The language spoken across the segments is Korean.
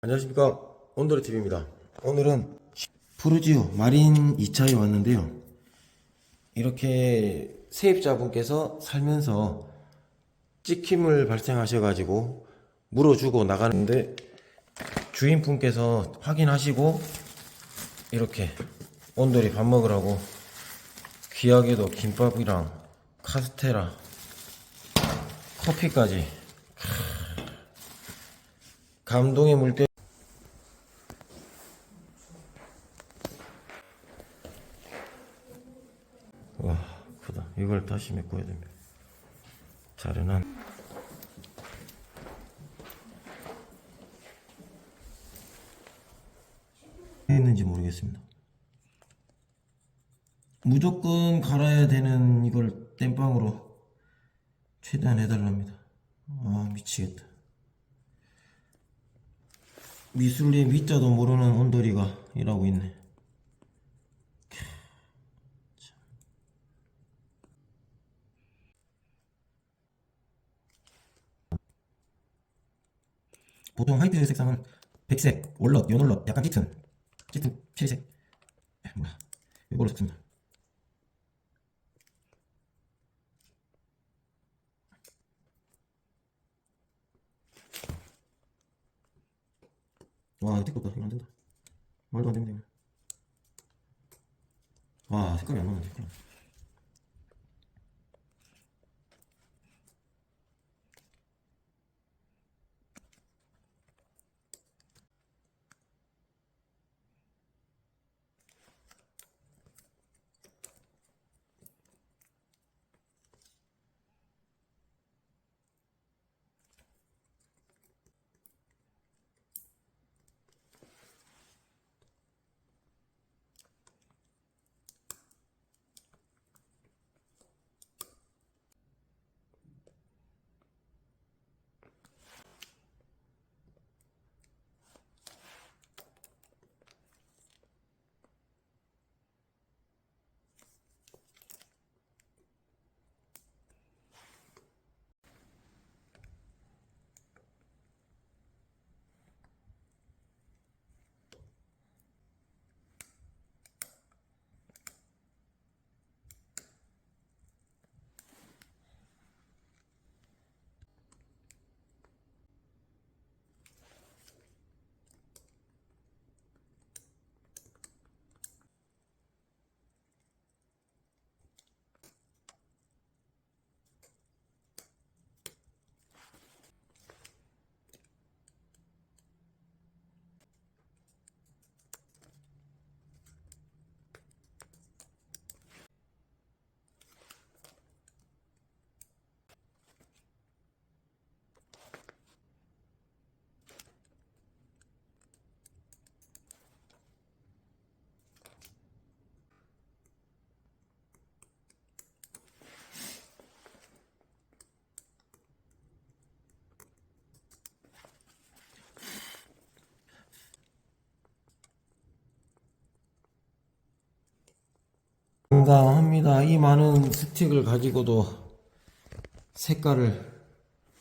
안녕하십니까. 온도리TV입니다. 오늘은 푸르지오 마린 2차에 왔는데요. 이렇게 세입자분께서 살면서 찍힘을 발생하셔가지고 물어주고 나가는데 주인분께서 확인하시고 이렇게 온돌이 밥 먹으라고 귀하게도 김밥이랑 카스테라 커피까지. 감동의 물결 와 크다. 이걸 다시 메꿔야 됩니다. 잘해놨 했는지 모르겠습니다. 무조건 갈아야 되는 이걸 땜빵으로 최대한 해달랍니다. 아 미치겠다. 미술님 위자도 모르는 온돌이가 일하고 있네 보통 화이트 색상은 백색, 올럿, 연올럿, 약간 짙은 짙은 에, 뭐야 이걸로 썼습니다. 와 뜨겁다. 이거 안된다. 말도 이거 와 색깔이 안 나는데 이 많은 스틱을 가지고도 색깔을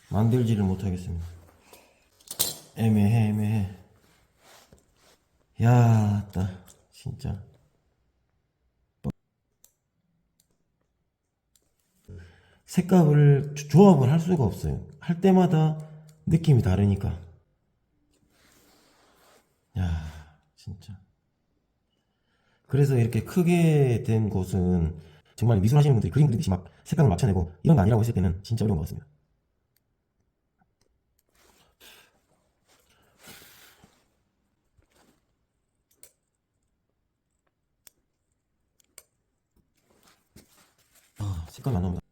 만들지를 못하겠습니다. 애매해, 애매해. 야, 따, 진짜. 색깔을 조- 조합을 할 수가 없어요. 할 때마다 느낌이 다르니까. 야, 진짜. 그래서 이렇게 크게 된 곳은 정말 미술 하시는 분들이 그림 그리듯이 막 색감을 맞춰내고 이런 거 아니라고 했을 때는 진짜 어려운 것 같습니다. 아, 색깔 안 나옵니다.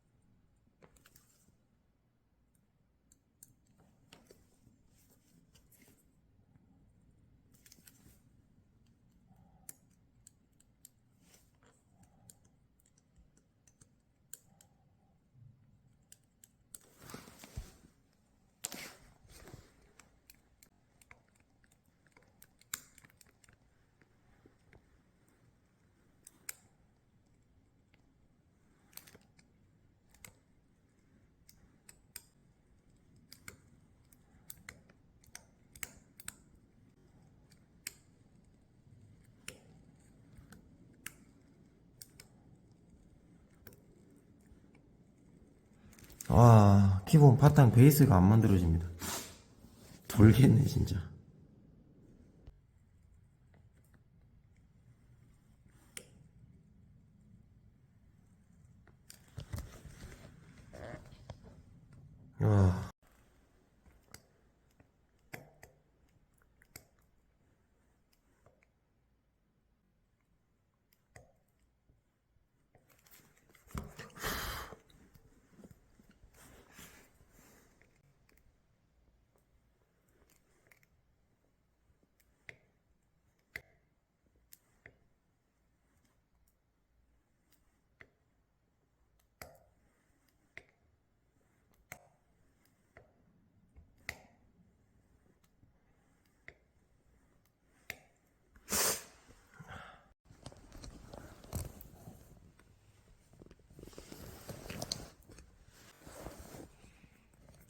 와, 기본 바탕 베이스가 안 만들어집니다. 돌겠네, 진짜. 와.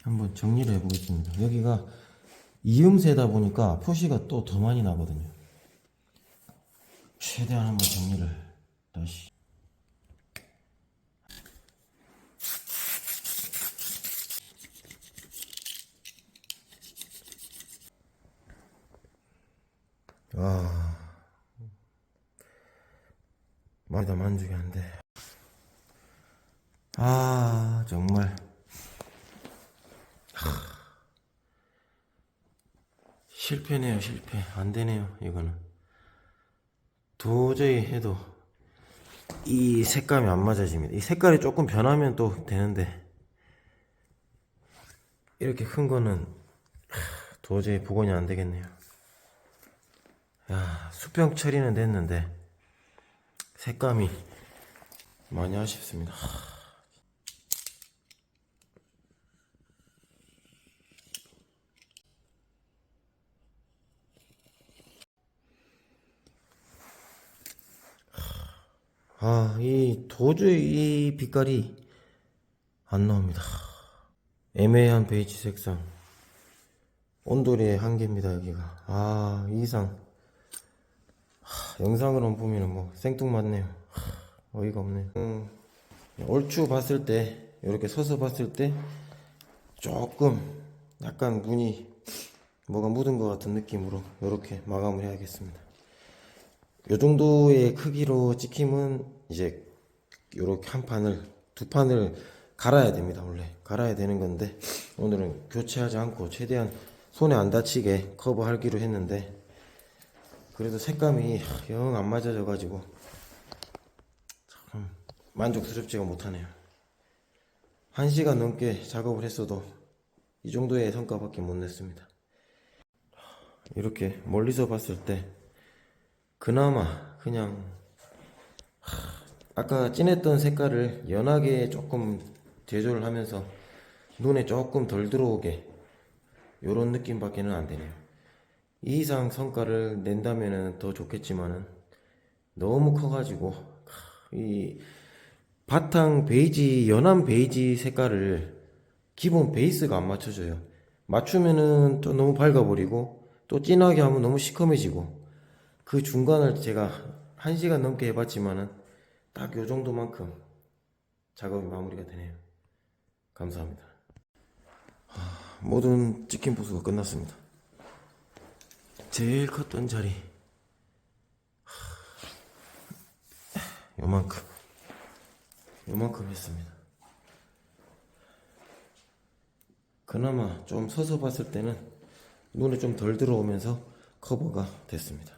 한번 정리를 해보겠습니다. 여기가 이음새다 보니까 표시가 또 더 많이 나거든요. 최대한 한번 정리를 다시. 아, 많이 다 만족이 안 돼. 아, 정말. 실패네요, 실패. 안 되네요, 이거는. 도저히 해도 이 색감이 안 맞아집니다. 이 색깔이 조금 변하면 또 되는데, 이렇게 큰 거는 하, 도저히 복원이 안 되겠네요. 야, 수평 처리는 됐는데, 색감이 많이 아쉽습니다. 아, 이 도저히 이 빛깔이 안 나옵니다. 애매한 베이지 색상. 온도리의 한계입니다, 여기가. 아, 이 이상. 하, 영상으로 보면 뭐 생뚱맞네요. 하, 어이가 없네요. 음, 얼추 봤을 때, 이렇게 서서 봤을 때, 조금 약간 문이 뭐가 묻은 것 같은 느낌으로 이렇게 마감을 해야겠습니다. 요 정도의 크기로 찍힘은 이제 요렇게 한 판을 두 판을 갈아야 됩니다 원래. 갈아야 되는 건데 오늘은 교체하지 않고 최대한 손에 안 다치게 커버하기로 했는데 그래도 색감이 영 안 맞아져 가지고 참 만족스럽지가 못하네요. 한 시간 넘게 작업을 했어도 이 정도의 성과밖에 못 냈습니다. 이렇게 멀리서 봤을 때 그나마 그냥 하, 아까 진했던 색깔을 연하게 조금 제조를 하면서 눈에 조금 덜 들어오게 요런 느낌밖에는 안 되네요. 이 이상 성과를 낸다면은 더 좋겠지만은 너무 커가지고 하, 이 바탕 베이지 연한 베이지 색깔을 기본 베이스가 안 맞춰져요. 맞추면은 또 너무 밝아버리고 또 진하게 하면 너무 시커매지고 그 중간을 제가 한 시간 넘게 해봤지만은 딱 요 정도만큼 작업이 마무리가 되네요. 감사합니다. 하, 모든 치킨 보수가 끝났습니다. 제일 컸던 자리 하, 요만큼 요만큼 했습니다. 그나마 좀 서서 봤을 때는 눈에 좀 덜 들어오면서 커버가 됐습니다.